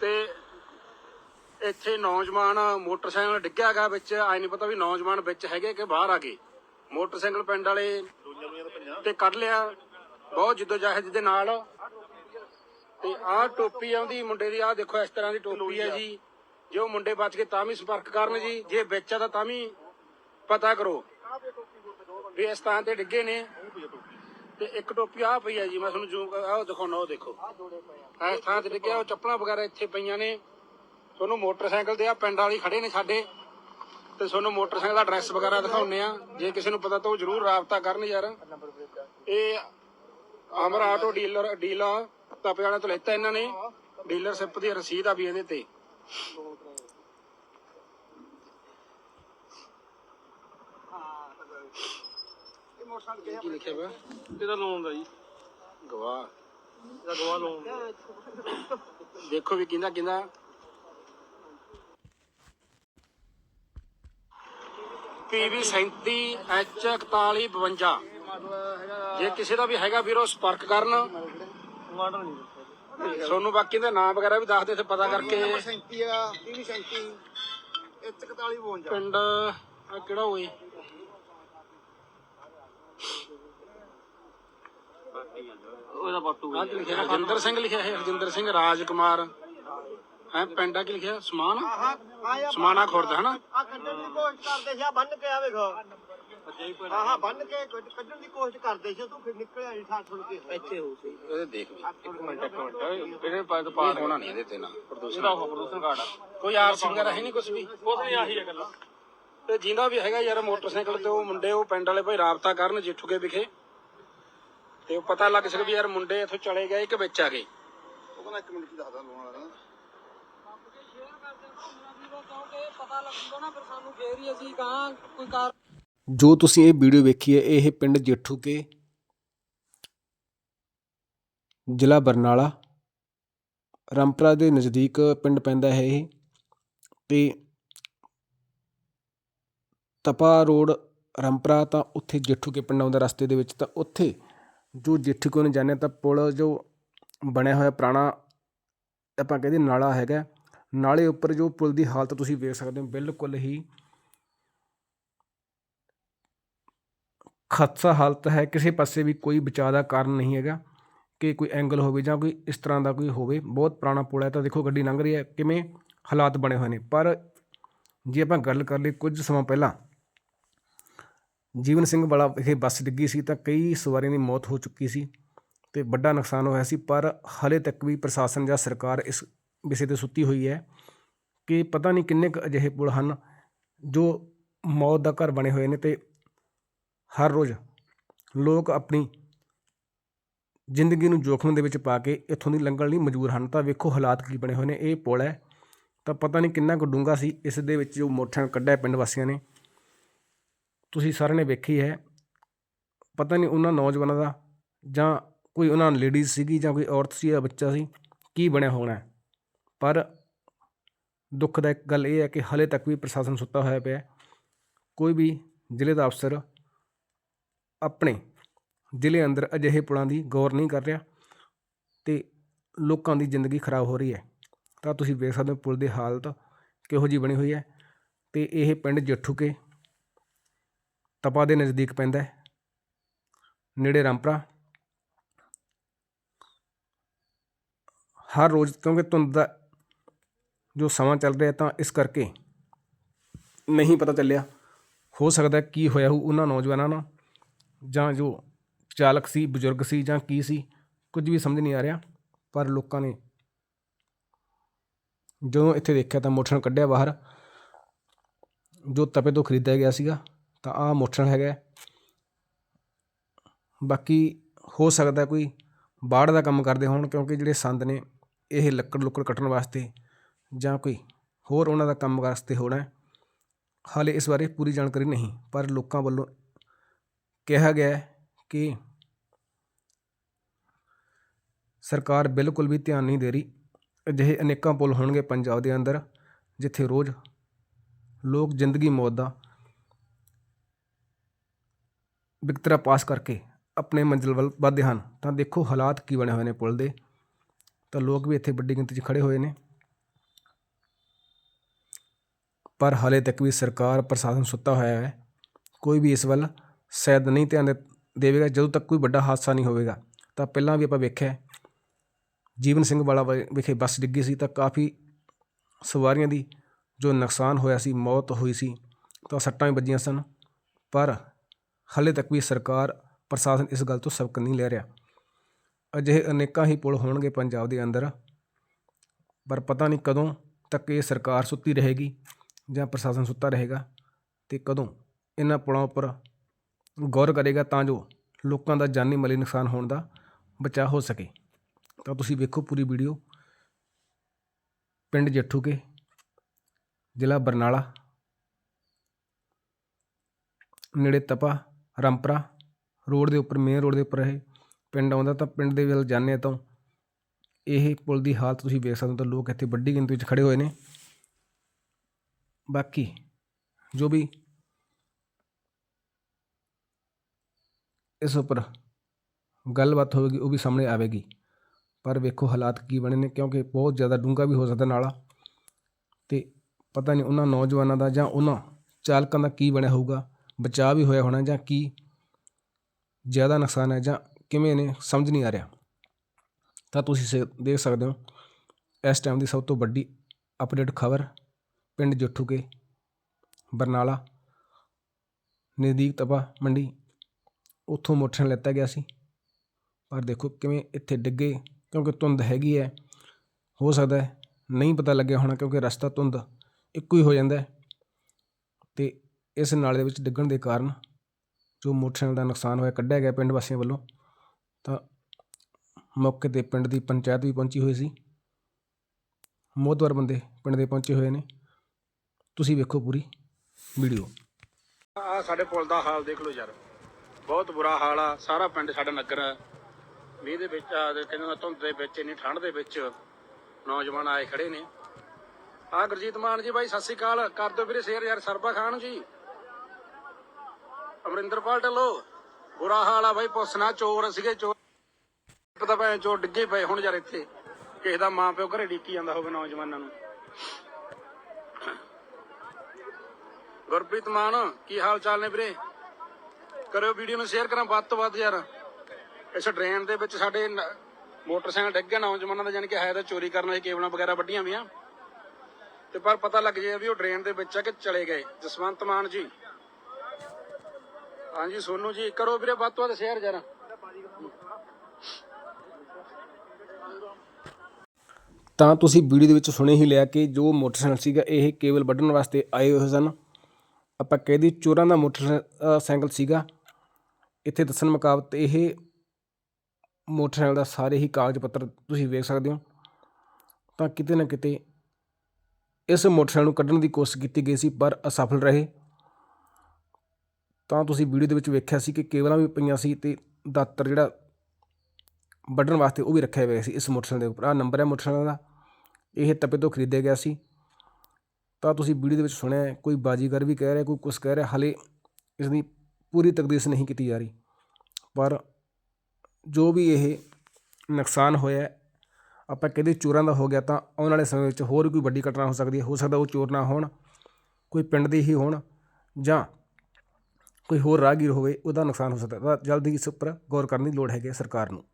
ਤੇ ਇੱਥੇ ਨੌਜਵਾਨ ਮੋਟਰਸਾਈਕਲ ਡਿੱਗਿਆ ਗਿਆ ਵਿੱਚ ਆਈ ਨਹੀਂ ਪਤਾ ਵੀ ਨੌਜਵਾਨ ਵਿੱਚ ਹੈਗੇ ਕਿ ਬਾਹਰ ਆ ਗਏ। ਮੋਟਰਸਾਈਕਲ ਪਿੰਡ ਵਾਲੇ ਤੇ ਕੱਢ ਲਿਆ, ਬਹੁਤ ਜਿੱਦੋਜਾਹਿਦ ਦੇ ਨਾਲ। ਤੇ ਆਹ ਟੋਪੀ ਆਉਂਦੀ ਮੁੰਡੇ ਦੀ, ਆਹ ਦੇਖੋ ਇਸ ਤਰ੍ਹਾਂ ਦੀ ਟੋਪੀ ਹੈ ਜੀ। ਜੇ ਉਹ ਮੁੰਡੇ ਬਚ ਕੇ ਤਾਂ ਵੀ ਸੰਪਰਕ ਕਰਨ ਜੀ, ਜੇ ਵਿੱਚ ਆ ਤਾਂ ਤਾਂ ਵੀ ਪਤਾ ਕਰੋ ਵੀ ਇਸ ਥਾਂ ਤੇ ਡਿੱਗੇ ਨੇ। ਤੇ ਇੱਕ ਟੋਪੀ ਆ ਪਈ ਹੈ ਜੀ ਮੈਂ ਤੁਹਾਨੂੰ ਜੂਮ ਆਹ ਦਿਖਾਉਣਾ ਉਹ ਦੇਖੋ। ਇਸ ਥਾਂ ਤੇ ਉਹ ਚੱਪਲਾਂ ਵਗੈਰਾ ਇੱਥੇ ਪਈਆਂ ਨੇ। ਤੁਹਾਨੂੰ ਮੋਟਰਸਾਈਕਲ ਤੇ ਆ ਪਿੰਡ ਵਾਲੀ ਖੜੇ ਨੇ ਸਾਡੇ। ਤੇ ਤੁਹਾਨੂੰ ਮੋਟਰਸਾਈਕਲ ਦਾ ਐਡਰੈਸ ਵਗੈਰਾ ਦਿਖਾਉਣੇ ਆ। ਜੇ ਕਿਸੇ ਨੂੰ ਪਤਾ ਤਾਂ ਉਹ ਜਰੂਰ ਰਾਬਤਾ ਕਰਨ ਯਾਰ। ਇਹ ਅਮਰ ਆਟੋ ਡੀਲਰ ਡੀਲਰ ਤਪੇ ਵਾਲਿਆਂ ਤੋਂ ਲੈਤਾ ਇਹਨਾਂ ਨੇ। ਡੀਲਰਸ਼ਿਪ ਦੀ ਰਸੀਦ ਆ ਵੀ ਇਹਦੇ ਤੇ। ਕੀ ਲਿਖਿਆ ਹੋਇਆ ਇਹਦਾ ਲੋਨ ਦਾ ਜੀ। ਗਵਾਹ। ਇਹਦਾ ਗਵਾਹ ਲੋਨ ਦੇਖੋ ਵੀ ਕਿੰਦਾ ਕਿੰਦਾ ਪੀਵੀ 37 ਐਚ 4152 ਜੇ ਕਿਸੇ ਦਾ ਵੀ ਹੈਗਾ ਵੀਰੋ ਸੰਪਰਕ ਕਰਨ। ਮਾਡਲ ਨਹੀਂ ਦੱਸਿਆ ਤੁਹਾਨੂੰ ਬਾਕੀ ਦਾ ਨਾਮ ਵਗੈਰਾ ਵੀ ਦੱਸ ਦੇ ਤੇ ਪਤਾ ਕਰਕੇ। 37 ਆ। 30 37 ਇੱਥੇ 41 52 ਪਿੰਡ ਆ ਕਿਹੜਾ ਹੋਏ ਉਹਦਾ ਬਾਟੂ ਆਹ ਕੀ ਲਿਖਿਆ। ਹਰਜਿੰਦਰ ਸਿੰਘ ਲਿਖਿਆ ਹੈ ਹਰਜਿੰਦਰ ਸਿੰਘ ਰਾਜਕੁਮਾਰ। ਹੈ ਪਿੰਡ ਆ ਕੀ ਲਿਖਿਆ? ਸਮਾਨ? ਹਾਂ ਆ ਸਮਾਨਾ ਖੁਰਦ ਹਨਾ ਆ ਕੱਢਣ ਦੀ ਕੋਸ਼ਿਸ਼ ਕਰਦੇ ਸੀ ਆ ਬੰਨ ਕੇ ਆਵੇਗਾ ਹਾਂ ਹਾਂ ਬੰਨ ਕੇ ਕੱਢ- ਕੱਢਣ ਦੀ ਕੋਸ਼ਿਸ਼ ਕਰਦੇ ਸੀ ਤੂੰ ਫਿਰ ਨਿਕਲਿਆ ਨਹੀਂ ਸਾਥ ਸੁਣ ਕੇ। ਇੱਥੇ ਹੋ ਸੀ। ਇਹਦੇ ਦੇਖ ਵੀ। ਇੱਕ ਮਿੰਟ ਇੱਕ ਮਿੰਟ। ਇਹਦੇ ਪਾਸ ਤੋਂ ਇਹ ਹੋਣਾ ਨਹੀਂ ਇਹਦੇ ਤੇ ਨਾ। ਪ੍ਰਦੂਸ਼ਣ। ਇਹਦਾ ਉਹ ਪ੍ਰਦੂਸ਼ਣ ਕਾਰਡ। ਆ ਕੋਈ ਆਰਸੀ ਵਗੈਰਾ ਹੈ ਨਹੀਂ ਕੁਝ ਵੀ? ਕੁਛ ਨਹੀਂ ਆਹੀ ਹੈ ਗੱਲਾਂ। ਤੇ ਜਿੰਦਾ ਵੀ ਹੈਗਾ ਯਾਰ ਮੋਟਰਸਾਈਕਲ ਤੇ ਉਹ ਮੁੰਡੇ ਉਹ ਪਿੰਡ ਵਾਲੇ ਭਾਈ ਰਾਬਤਾ ਕਰਨ ਜੇਠੂਕੇ ਵਿਖੇ। ਤੇ ਉਹ ਪਤਾ ਲੱਗ ਸਕੇ ਵੀ ਯਾਰ ਮੁੰਡੇ ਇੱਥੋਂ ਚਲੇ ਗਏ ਕਿ ਵਿੱਚ ਆ ਗਏ। ਉਹ ਕਹਿੰਦਾ ਇੱਕ ਮਿੰਟ ਚ ਦੱਸਦਾ ਲੋਨ ਵਾਲਾ ਨਾ। ਪਤਾ ਲੱਗੂਗਾ ਨਾ ਫਿਰ ਸਾਨੂੰ ਫੇਰ ਹੀ ਅਸੀਂ ਕਹਾਂ ਕੋਈ ਕਾਰ ਜੋ ਤੁਸੀਂ ਇਹ ਵੀਡੀਓ ਵੇਖੀ ਹੈ ਇਹ ਪਿੰਡ ਜੇਠੂਕੇ ਜ਼ਿਲ੍ਹਾ ਬਰਨਾਲਾ ਰਾਮਪੁਰਾ ਦੇ ਨਜ਼ਦੀਕ ਪਿੰਡ ਪੈਂਦਾ ਹੈ ਇਹ। ਤੇ ਤਪਾ ਰੋਡ, ਰੰਪਰਾ ਤਾਂ ਉੱਥੇ ਜੇਠੂ ਕੇ ਪਿੰਡ ਆਉਂਦਾ ਰਸਤੇ ਦੇ ਵਿੱਚ ਤਾਂ ਉੱਥੇ ਜੋ ਜੇਠੂ ਕੇ ਨੂੰ ਜਾਂਦੇ ਹਾਂ ਤਾਂ ਪੁਲ ਜੋ ਬਣਿਆ ਹੋਇਆ ਪੁਰਾਣਾ ਆਪਾਂ ਕਹਿੰਦੇ ਨਾਲਾ ਹੈਗਾ। ਨਾਲੇ ਉੱਪਰ ਜੋ ਪੁਲ ਦੀ ਹਾਲਤ ਤੁਸੀਂ ਵੇਖ ਸਕਦੇ ਹੋ, ਬਿਲਕੁਲ ਹੀ ਖਦਸ਼ਾ ਹਾਲਤ ਹੈ। ਕਿਸੇ ਪਾਸੇ ਵੀ ਕੋਈ ਬਚਾਅ ਦਾ ਕਾਰਨ ਨਹੀਂ ਹੈਗਾ ਕਿ ਕੋਈ ਐਂਗਲ ਹੋਵੇ ਜਾਂ ਕੋਈ ਇਸ ਤਰ੍ਹਾਂ ਦਾ ਕੋਈ ਹੋਵੇ। ਬਹੁਤ ਪੁਰਾਣਾ ਪੁਲ ਹੈ ਤਾਂ ਦੇਖੋ ਗੱਡੀ ਲੰਘ ਰਹੀ ਹੈ, ਕਿਵੇਂ ਹਾਲਾਤ ਬਣੇ ਹੋਏ ਨੇ। ਪਰ ਜੇ ਆਪਾਂ ਗੱਲ ਕਰ ਲਈ ਕੁਝ ਸਮਾਂ ਪਹਿਲਾਂ ਜੀਵਨ ਸਿੰਘ ਵਾਲਾ ਇਹ ਬੱਸ ਡਿੱਗੀ ਸੀ ਤਾਂ ਕਈ ਸਵਾਰੀਆਂ ਦੀ ਮੌਤ ਹੋ ਚੁੱਕੀ ਸੀ ਤੇ ਵੱਡਾ ਨੁਕਸਾਨ ਹੋਇਆ ਸੀ, ਪਰ ਹਲੇ ਤੱਕ ਵੀ ਪ੍ਰਸ਼ਾਸਨ ਜਾਂ ਸਰਕਾਰ ਇਸ ਵਿਸ਼ੇ ਤੇ ਸੁੱਤੀ ਹੋਈ ਹੈ ਕਿ ਪਤਾ ਨਹੀਂ ਕਿੰਨੇ ਕੁ ਅਜਿਹੇ ਪੁਲ ਹਨ ਜੋ ਮੌਤ ਦਾ ਘਰ ਬਣੇ ਹੋਏ ਨੇ ਤੇ ਹਰ ਰੋਜ਼ ਲੋਕ ਆਪਣੀ ਜ਼ਿੰਦਗੀ ਨੂੰ ਜੋਖਮ ਦੇ ਵਿੱਚ ਪਾ ਕੇ ਇੱਥੋਂ ਦੀ ਲੰਘਣ ਲਈ ਮਜਬੂਰ ਹਨ। ਤਾਂ ਵੇਖੋ ਹਾਲਾਤ ਕੀ ਬਣੇ ਹੋਏ ਨੇ। ਇਹ ਪੁਲ ਹੈ ਤਾਂ ਪਤਾ ਨਹੀਂ ਕਿੰਨਾ ਕੁ ਡੂੰਘਾ ਸੀ। ਇਸ ਦੇ ਵਿੱਚ ਜੋ ਮੋਟਰਾਂ ਕੱਢਿਆ ਪਿੰਡ ਵਾਸੀਆਂ ਨੇ ਤੁਸੀਂ ਸਾਰਿਆਂ ਨੇ ਵੇਖੀ ਹੈ। ਪਤਾ ਨਹੀਂ ਉਹਨਾਂ ਨੌਜਵਾਨਾਂ ਦਾ ਜਾਂ ਕੋਈ ਉਹਨਾਂ ਲੇਡੀਜ਼ ਸੀਗੀ ਜਾਂ ਕੋਈ ਔਰਤ ਸੀ ਜਾਂ ਬੱਚਾ ਸੀ, ਕੀ ਬਣਿਆ ਹੋਣਾ ਪਰ ਦੁੱਖਦਾਇਕ ਗੱਲ ਇਹ ਹੈ ਕਿ ਹਲੇ ਤੱਕ ਵੀ ਪ੍ਰਸ਼ਾਸਨ ਸੁੱਤਾ ਹੋਇਆ ਪਿਆ ਕੋਈ ਵੀ ਜ਼ਿਲ੍ਹੇ ਦਾ ਅਫਸਰ ਆਪਣੇ ਜ਼ਿਲ੍ਹੇ ਅੰਦਰ ਅਜਿਹੇ ਪੁਲਾਂ ਦੀ ਗੌਰ ਨਹੀਂ ਕਰ ਰਿਹਾ ਤੇ ਲੋਕਾਂ ਦੀ ਜ਼ਿੰਦਗੀ ਖਰਾਬ ਹੋ ਰਹੀ ਹੈ। ਤਾਂ ਤੁਸੀਂ ਵੇਖ ਸਕਦੇ ਹੋ ਪੁਲ ਦੀ ਹਾਲਤ ਕਿਹੋ ਜੀ ਬਣੀ ਹੋਈ ਹੈ ਤੇ ਇਹ ਪਿੰਡ ਜੱਠੂਕੇ ਤਪਾ ਦੇ ਨਜ਼ਦੀਕ ਪੈਂਦਾ ਹੈ। ਨੇੜੇ ਰਾਮਪਰਾ। ਹਰ ਰੋਜ਼, ਕਿਉਂਕਿ ਧੁੰਦ ਦਾ ਜੋ ਸਮਾਂ ਚੱਲ ਰਿਹਾ ਤਾਂ ਇਸ ਕਰਕੇ ਨਹੀਂ ਪਤਾ ਚੱਲਿਆ। ਹੋ ਸਕਦਾ ਕੀ ਹੋਇਆ ਹੋਊ ਉਹਨਾਂ ਨੌਜਵਾਨਾਂ ਨਾਲ, ਜਾਂ ਜੋ ਚਾਲਕ ਸੀ, ਬਜ਼ੁਰਗ ਸੀ, ਜਾਂ ਕੀ ਸੀ, ਕੁਝ ਵੀ ਸਮਝ ਨਹੀਂ ਆ ਰਿਹਾ। ਪਰ ਲੋਕਾਂ ਨੇ ਜਦੋਂ ਇੱਥੇ ਦੇਖਿਆ ਤਾਂ ਮੋਟਰਸਾਈਕਲ ਕੱਢਿਆ ਬਾਹਰ, ਜੋ ਤਪੇ ਤੋਂ ਖਰੀਦਿਆ ਗਿਆ ਸੀਗਾ। ਤਾਂ ਆਹ ਮੋਟਰਸਾਈਕਲ ਹੈਗਾ ਬਾਕੀ ਹੋ ਸਕਦਾ ਕੋਈ ਬਾੜ ਦਾ ਕੰਮ ਕਰਦੇ ਹੋਣ ਕਿਉਂਕਿ ਜਿਹੜੇ ਸੰਦ ਨੇ, ਇਹ ਲੱਕੜ ਲੁੱਕੜ ਕੱਟਣ ਵਾਸਤੇ ਜਾਂ ਕੋਈ ਹੋਰ ਉਹਨਾਂ ਦਾ ਕੰਮ ਵਾਸਤੇ ਹੋਣਾ ਹਾਲੇ ਇਸ ਬਾਰੇ ਪੂਰੀ ਜਾਣਕਾਰੀ ਨਹੀਂ, ਪਰ ਲੋਕਾਂ ਵੱਲੋਂ ਕਿਹਾ ਗਿਆ ਕਿ ਸਰਕਾਰ ਬਿਲਕੁਲ ਵੀ ਧਿਆਨ ਨਹੀਂ ਦੇ ਰਹੀ। ਅਜਿਹੇ ਅਨੇਕਾਂ ਪੁਲ ਹੋਣਗੇ ਪੰਜਾਬ ਦੇ ਅੰਦਰ, ਜਿੱਥੇ ਰੋਜ਼ ਲੋਕ ਜ਼ਿੰਦਗੀ ਮੌਤ ਦਾ ਬਿਕਤਰਾ ਪਾਸ ਕਰਕੇ ਆਪਣੇ ਮੰਜ਼ਿਲ ਵੱਲ ਵੱਧਦੇ ਹਨ। ਤਾਂ ਦੇਖੋ ਹਾਲਾਤ ਕੀ ਬਣੇ ਹੋਏ ਨੇ ਪੁਲ ਦੇ। ਤਾਂ ਲੋਕ ਵੀ ਇੱਥੇ ਵੱਡੀ ਗਿਣਤੀ 'ਚ ਖੜੇ ਹੋਏ ਨੇ। ਪਰ ਹਾਲੇ ਤੱਕ ਵੀ ਸਰਕਾਰ ਪ੍ਰਸ਼ਾਸਨ ਸੁੱਤਾ ਹੋਇਆ ਹੈ। ਕੋਈ ਵੀ ਇਸ ਵੱਲ ਸ਼ਾਇਦ ਨਹੀਂ ਧਿਆਨ ਦੇ- ਦੇਵੇਗਾ। ਜਦੋਂ ਤੱਕ ਕੋਈ ਵੱਡਾ ਹਾਦਸਾ ਨਹੀਂ ਹੋਵੇਗਾ। ਤਾਂ ਪਹਿਲਾਂ ਵੀ ਆਪਾਂ ਵੇਖਿਆ ਜੀਵਨ ਸਿੰਘ ਵਾਲਾ ਵ- ਵਿਖੇ ਬੱਸ ਡਿੱਗੀ ਸੀ ਤਾਂ ਕਾਫੀ ਸਵਾਰੀਆਂ ਦੀ ਜੋ ਨੁਕਸਾਨ ਹੋਇਆ ਸੀ, ਮੌਤ ਹੋਈ ਸੀ, ਤਾਂ ਸੱਟਾਂ ਵੀ ਵੱਜੀਆਂ ਸਨ। ਪਰ ਹਾਲੇ ਤੱਕ ਵੀ ਸਰਕਾਰ ਪ੍ਰਸ਼ਾਸਨ ਇਸ ਗੱਲ ਤੋਂ ਸਬਕ ਨਹੀਂ ਲੈ ਰਿਹਾ। ਅਜਿਹੇ ਅਨੇਕਾਂ ਹੀ ਪੁਲ ਹੋਣਗੇ ਪੰਜਾਬ ਦੇ ਅੰਦਰ, ਪਰ ਪਤਾ ਨਹੀਂ ਕਦੋਂ ਤੱਕ ਇਹ ਸਰਕਾਰ ਸੁੱਤੀ ਰਹੇਗੀ ਜਾਂ ਪ੍ਰਸ਼ਾਸਨ ਸੁੱਤਾ ਰਹੇਗਾ ਤੇ ਕਦੋਂ ਇਹਨਾਂ ਪੁਲਾਂ ਉੱਪਰ ਗੌਰ ਕਰੇਗਾ ਤਾਂ ਜੋ ਲੋਕਾਂ ਦਾ ਜਾਨੀ ਮਾਲੀ ਨੁਕਸਾਨ ਹੋਣ ਦਾ ਬਚਾਅ ਹੋ ਸਕੇ। ਤਾਂ ਤੁਸੀਂ ਵੇਖੋ ਪੂਰੀ ਵੀਡੀਓ। ਪਿੰਡ ਜੱਠੂਕੇ, ਜ਼ਿਲ੍ਹਾ ਬਰਨਾਲਾ, ਨੇੜੇ ਤਪਾ ਰਾਮਪਰਾ ਰੋਡ ਦੇ ਉੱਪਰ ਮੇਨ ਰੋਡ ਦੇ ਉੱਪਰ ਇਹ ਪਿੰਡ ਆਉਂਦਾ ਤਾਂ ਪਿੰਡ ਦੇ ਵੱਲ ਜਾਂਦੇ ਹਾਂ ਤਾਂ ਇਹ ਪੁਲ ਦੀ ਹਾਲਤ ਤੁਸੀਂ ਵੇਖ ਸਕਦੇ ਹੋ ਤਾਂ ਲੋਕ ਇੱਥੇ ਵੱਡੀ ਗਿਣਤੀ ਵਿੱਚ ਖੜੇ ਹੋਏ ਨੇ। ਬਾਕੀ ਜੋ ਵੀ ਇਸ ਉੱਪਰ ਗੱਲਬਾਤ ਹੋਵੇਗੀ ਉਹ ਵੀ ਸਾਹਮਣੇ ਆਵੇਗੀ। ਪਰ ਵੇਖੋ ਹਾਲਾਤ ਕੀ ਬਣੇ ਨੇ ਕਿਉਂਕਿ ਬਹੁਤ ਜ਼ਿਆਦਾ ਡੂੰਘਾ ਵੀ ਹੋ ਸਕਦਾ ਨਾਲਾ ਤੇ ਪਤਾ ਨਹੀਂ ਉਹਨਾਂ ਨੌਜਵਾਨਾਂ ਦਾ ਜਾਂ ਉਹਨਾਂ ਚਾਲਕਾਂ ਦਾ ਕੀ ਬਣਿਆ ਹੋਊਗਾ। ਬਚਾਅ ਵੀ ਹੋਇਆ ਹੋਣਾ ਜਾਂ ਕੀ ਜ਼ਿਆਦਾ ਨੁਕਸਾਨ ਹੈ ਜਾਂ ਕਿਵੇਂ ਨੇ, ਸਮਝ ਨਹੀਂ ਆ ਰਿਹਾ। ਤਾਂ ਤੁਸੀਂ ਸੇ- ਦੇਖ ਸਕਦੇ ਹੋ, ਇਸ ਟਾਈਮ ਦੀ ਸਭ ਤੋਂ ਵੱਡੀ ਅਪਡੇਟ ਖਬਰ ਪਿੰਡ ਜੱਠੂ ਕੇ, ਬਰਨਾਲਾ ਨਜ਼ਦੀਕ ਤਪਾ ਮੰਡੀ, ਉੱਥੋਂ ਮੋਟਰਸਾਈਕਲ ਲੈਤਾ ਗਿਆ ਸੀ। ਪਰ ਦੇਖੋ ਕਿਵੇਂ ਇੱਥੇ ਡਿੱਗੇ, ਕਿਉਂਕਿ ਧੁੰਦ ਹੈਗੀ ਹੈ। ਹੋ ਸਕਦਾ ਹੈ, ਨਹੀਂ ਪਤਾ ਲੱਗਿਆ ਹੋਣਾ ਕਿਉਂਕਿ ਰਸਤਾ ਧੁੰਦ ਇੱਕੋ ਹੀ ਹੋ ਜਾਂਦਾ ਹੈ। ਇਸ ਨਾਲੇ ਦੇ ਵਿੱਚ ਡਿੱਗਣ ਦੇ ਕਾਰਨ ਜੋ ਮੋਟਰਸਾਈਕਲ ਦਾ ਨੁਕਸਾਨ ਹੋਇਆ, ਕੱਢਿਆ ਗਿਆ ਪਿੰਡ ਵਾਸੀਆਂ ਵੱਲੋਂ, ਤਾਂ ਮੌਕੇ ਤੇ ਪਿੰਡ ਦੀ ਪੰਚਾਇਤ ਵੀ ਪਹੁੰਚੀ ਹੋਈ ਸੀ। ਮੋਹਤਵਰ ਬੰਦੇ ਪਿੰਡ ਦੇ ਪਹੁੰਚੇ ਹੋਏ ਨੇ। ਤੁਸੀਂ ਵੇਖੋ ਪੂਰੀ ਵੀਡੀਓ। ਆ ਸਾਡੇ ਪੁਲ ਦਾ ਹਾਲ ਦੇਖ ਲਓ ਯਾਰ। ਬਹੁਤ ਬੁਰਾ ਹਾਲ ਆ। ਸਾਰਾ ਪਿੰਡ ਸਾਡਾ ਨਗਰ ਮੀਂਹ ਦੇ ਵਿੱਚ ਆ ਕਹਿੰਦੇ ਧੁੰਦ ਦੇ ਵਿੱਚ, ਇੰਨੀ ਠੰਡ ਦੇ ਵਿੱਚ ਨੌਜਵਾਨ ਆਏ ਖੜੇ ਨੇ। ਆ ਗੁਰਜੀਤ ਮਾਨ ਜੀ, ਬਾਈ ਸਤਿ ਸ਼੍ਰੀ ਅਕਾਲ। ਕਰ ਦਿਓ ਵੀਰੇ ਸ਼ੇਅਰ ਯਾਰ, ਸਰਬਾ ਖਾਨ ਜੀ। ਅਮਰਿੰਦਰਪਾਲ ਢੱਲੋ, ਬੁਰਾ ਹਾਲ ਆ ਬਾਈ ਪੁੱਛਣਾ ਚੋਰ ਸੀਗੇ, ਚੋਰ। ਪਤਾ ਪੈ ਚੋਰ ਡਿੱਗੇ ਪਏ ਹੁਣ ਯਾਰ ਇੱਥੇ। ਕਿਸੇ ਦਾ ਮਾਂ ਪਿਓ ਘਰੇ ਡੀਕੀ ਜਾਂਦਾ ਹੋਵੇ ਨੌਜਵਾਨਾਂ ਨੂੰ। ਗੁਰਪ੍ਰੀਤ ਮਾਨ, ਕੀ ਹਾਲ ਚਾਲ ਨੇ ਵੀਰੇ? ਕਰਿਓ ਵੀਡੀਓ ਨੂੰ ਸ਼ੇਅਰ ਕਰਾਂ, ਵੱਧ ਤੋਂ ਵੱਧ ਯਾਰ। ਇਸ ਡਰੇਨ ਦੇ ਵਿੱਚ ਸਾਡੇ ਮੋਟਰਸਾਈਕਲ ਡਿੱਗ ਗਏ ਨੌਜਵਾਨਾਂ ਦਾ ਜਾਨੀ ਕਿ ਹੈ ਤਾਂ ਚੋਰੀ ਕਰਨ ਵਾਲੀ ਕੇਬਲਾਂ ਵਗੈਰਾ ਵੱਡੀਆਂ ਵੀਆਂ। ਤੇ ਪਰ ਪਤਾ ਲੱਗ ਜੇ ਵੀ ਉਹ ਡਰੇਨ ਦੇ ਵਿੱਚ ਆ ਕਿ ਚਲੇ ਗਏ। ਜਸਵੰਤ ਮਾਨ ਜੀ ਹਾਂਜੀ, ਸੋਨੂ ਜੀ, ਕਰੋ ਵੀਰੇ, ਵੱਧ ਤੋਂ ਵੱਧ ਸ਼ੇਅਰ ਜਰਾ। ਤਾਂ ਤੁਸੀਂ ਵੀਡੀਓ ਦੇ ਵਿੱਚ ਸੁਣੇ ਹੀ ਲਿਆ ਕਿ ਜੋ ਮੋਟਰਸਾਈਕਲ ਸੀਗਾ, ਇਹ ਕੇਬਲ ਵੱਢਣ ਵਾਸਤੇ ਆਏ ਹੋਏ ਸਨ। ਆਪਾਂ ਕਹਿ ਦਈਏ ਚੋਰਾਂ ਦਾ ਮੋਟਰਸਾਈਕਲ ਸੀਗਾ। ਇੱਥੇ ਦੱਸਣ ਮੁਕਾਬਤ ਇਹ ਮੋਟਰਸਾਈਕਲ ਦਾ ਸਾਰੇ ਹੀ ਕਾਗਜ਼ ਪੱਤਰ ਤੁਸੀਂ ਵੇਖ ਸਕਦੇ ਹੋ। ਤਾਂ ਕਿਤੇ ਨਾ ਕਿਤੇ ਇਸ ਮੋਟਰਸਾਈਕਲ ਨੂੰ ਕੱਢਣ ਦੀ ਕੋਸ਼ਿਸ਼ ਕੀਤੀ ਗਈ ਸੀ, ਪਰ ਅਸਫਲ ਰਹੇ। ਤਾਂ ਤੁਸੀਂ ਵੀਡੀਓ ਦੇ ਵਿੱਚ ਵੇਖਿਆ ਸੀ ਕਿ ਕੇਬਲਾਂ ਵੀ ਪਈਆਂ ਸੀ ਅਤੇ ਦਾਤਰ ਜਿਹੜਾ ਵੱਢਣ ਵਾਸਤੇ ਉਹ ਵੀ ਰੱਖਿਆ ਹੋਇਆ ਸੀ ਇਸ ਮੋਟਰਸਾਈਕਲ ਦੇ ਉੱਪਰ। ਆਹ ਨੰਬਰ ਹੈ ਮੋਟਰਸਾਈਕਲ ਦਾ। ਇਹ ਤਪੇ ਤੋਂ ਖਰੀਦਿਆ ਗਿਆ ਸੀ। ਤਾਂ ਤੁਸੀਂ ਵੀਡੀਓ ਦੇ ਵਿੱਚ ਸੁਣਿਆ ਕੋਈ ਬਾਜੀਗਰ ਵੀ ਕਹਿ ਰਿਹਾ, ਕੋਈ ਕੁਛ ਕਹਿ ਰਿਹਾ, ਹਲੇ ਇਸ ਦੀ ਪੂਰੀ ਤਕਦੀਸ ਨਹੀਂ ਕੀਤੀ ਜਾ ਰਹੀ। ਪਰ ਜੋ ਵੀ ਇਹ ਨੁਕਸਾਨ ਹੋਇਆ ਆਪਾਂ ਕਹਿੰਦੇ ਚੋਰਾਂ ਦਾ ਹੋ ਗਿਆ, ਤਾਂ ਆਉਣ ਵਾਲੇ ਸਮੇਂ ਵਿੱਚ ਹੋਰ ਕੋਈ ਵੱਡੀ ਘਟਨਾ ਹੋ ਸਕਦੀ ਹੈ। ਹੋ ਸਕਦਾ ਉਹ ਚੋਰ ਨਾ ਹੋਣ, ਕੋਈ ਪਿੰਡ ਦੇ ਹੀ ਹੋਣ ਜਾਂ ਕੋਈ ਹੋਰ ਰਾਹਗੀਰ ਹੋਵੇ, ਉਹਦਾ ਨੁਕਸਾਨ ਹੋ ਸਕਦਾ ਤਾਂ ਜਲਦੀ ਇਸ ਉੱਪਰ ਗੌਰ ਕਰਨ ਦੀ ਲੋੜ ਹੈਗੀ ਹੈ ਸਰਕਾਰ ਨੂੰ।